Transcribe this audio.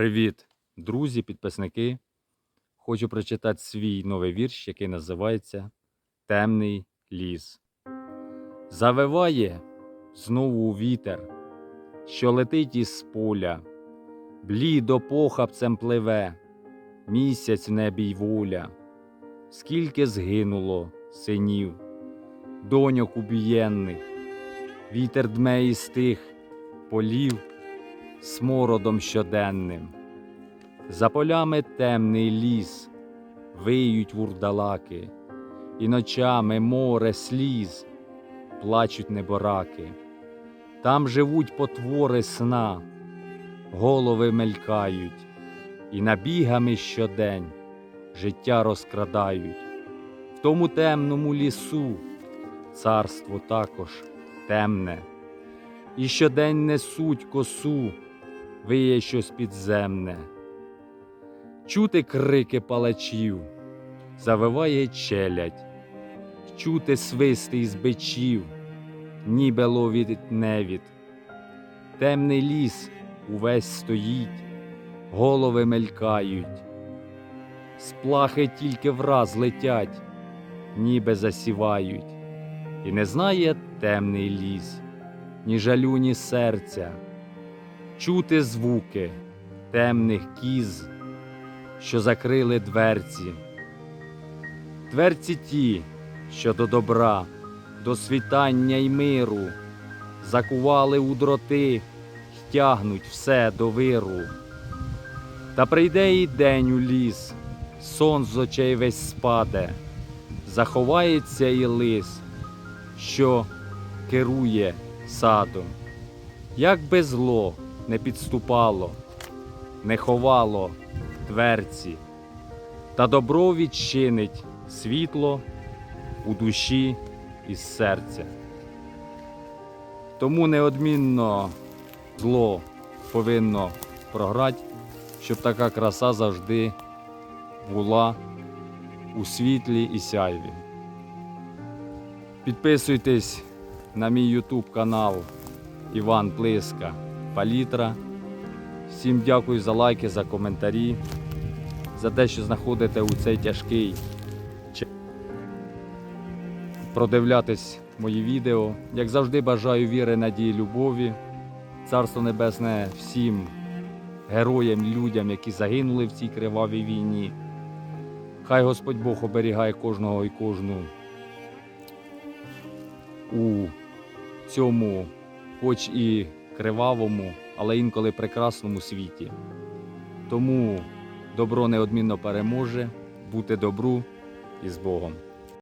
Привіт, друзі, підписники. Хочу прочитати свій новий вірш, який називається Темний ліс. Завиває знову вітер, що летить із поля, блідо похапцем пливе, місяць в небі й воля, скільки згинуло синів, доньок убієнних, вітер дме із тих полів смородом щоденним. За полями темний ліс, виють вурдалаки, і ночами море сліз, плачуть небораки. Там живуть потвори сна, голови мелькають, і набігами щодень життя розкрадають. В тому темному лісу царство також темне, і щодень несуть косу, виє щось підземне. Чути крики палачів, завиває челядь, чути свисти із бичів, ніби ловить невід. Темний ліс увесь стоїть, голови мелькають, сплахи тільки враз летять, ніби засівають, і не знає темний ліс, ні жалю, ні серця, чути звуки темних кіз що закрили дверці. Дверці ті, що до добра, до світання й миру, закували у дроти, тягнуть все до виру. Та прийде і день у ліс, сон з очей весь спаде, заховається і лис, що керує садом. Як би зло не підступало, не ховало дверці, та добро відчинить світло у душі і серця. Тому неодмінно зло повинно програти, щоб така краса завжди була у світлі і сяйві. Підписуйтесь на мій YouTube канал Іван Плиска Палітра. Всім дякую за лайки, за коментарі, за те, що знаходите у цей тяжкий продивлятись мої відео. Як завжди, бажаю віри, надії, любові. Царство Небесне всім героям, людям, які загинули в цій кривавій війні. Хай Господь Бог оберігає кожного і кожну у цьому, хоч і кривавому, але інколи прекрасному світі. Тому добро неодмінно переможе, бути добру і з Богом.